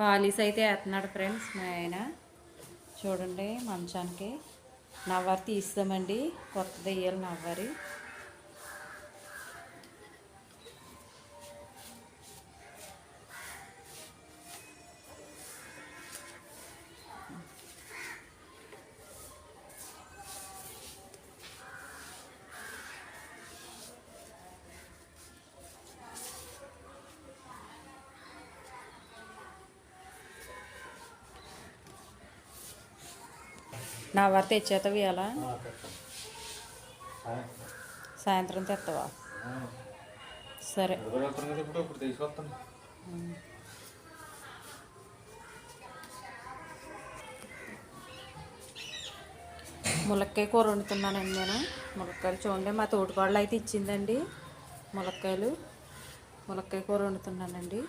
Pauli's అయితే వేస్తున్నాడు friends మా ఆయన. చూడండి మంచానికి నవ్వారి తీస్తామండి. కొత్తది వేయాలి నవ్వారి. నవ్వరి తెచ్చేతవి ఇవాళ సాయంత్రం. తెస్తావా సరే. ములక్కాయ కూర వండుతున్నానండి నేను. ములక్కాయలు చూడండి మా తోటికోడలు అయితే ఇచ్చిందండి ములక్కాయలు. ములక్కాయ కూర వండుతున్నానండి.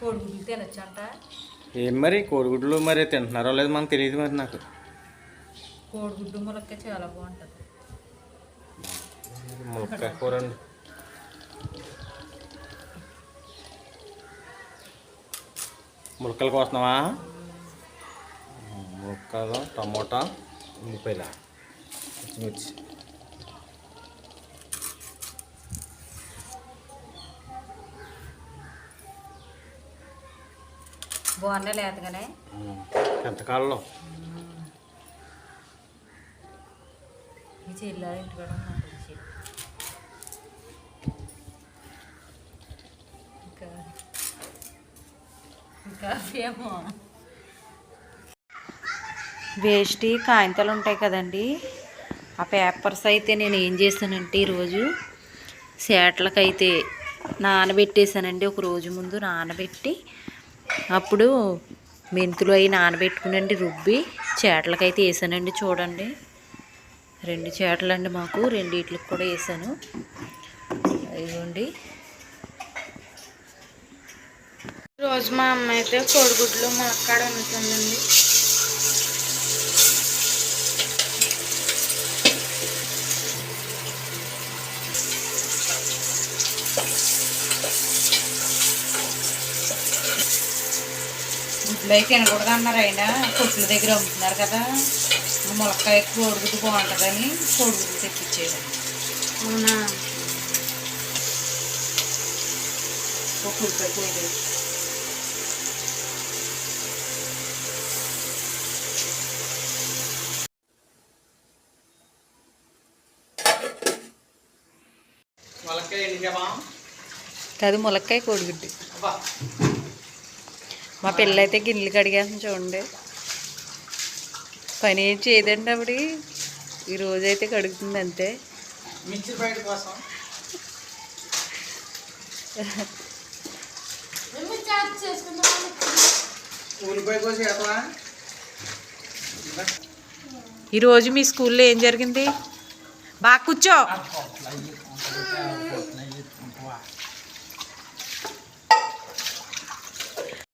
కోడిగుడ్లు తినచ్చంట. ఏం మరి కోడిగుడ్లు మరి తింటున్నారో లేదు మనకు తెలియదు మరి నాకు. కోడిగుడ్డు ములక్కాయ చాలా బాగుంటుంది. ములక్కాయ కూర అండి. ములక్కలు కోస్తున్నావా? ములక్కలు టమోటా ఉల్లిపాయల పచ్చిమిర్చి. బాగున్నాయి లేతగానే ఎంతకాలంలో. ఇంకా ఇంకా ఏమో. వేస్ట్ కాగితాలు ఉంటాయి కదండి. ఆ పేపర్స్ అయితే నేను ఏం చేశానంటే ఈరోజు సేట్లకైతే నానబెట్టేశానండి. ఒక రోజు ముందు నానబెట్టి అప్పుడు మెంతులు అవి నానబెట్టుకునండి రుబ్బి చేటలకైతే వేసానండి చూడండి. రెండు చేటలండి మాకు రెండిట్లకి కూడా వేసాను. ఇదిగోండి. రోజు మా అమ్మ అయితే కోడిగుడ్లు ములక్కాడ వండుతుందండి. గుడ్లు అయితే తినకూడదు అన్నారు అయినా కొట్ల దగ్గర అమ్ముతున్నారు కదా. ములక్కాయ కోడిగుడ్డు బాగుంటుందని కోడిగుడ్డు తెప్పించేది అవునా? ములక్కాయ ఎండికామా కాదు ములక్కాయ కోడిగుడ్డు. మా పిల్లలైతే గిన్నెలు కడిగేస్తుంది చూడండి. పని ఏం చేయదండి ఆవిడ. ఈ రోజైతే కడుగుతుంది అంతే ఈరోజు మీ స్కూల్లో ఏం జరిగింది? బాగా కూర్చో.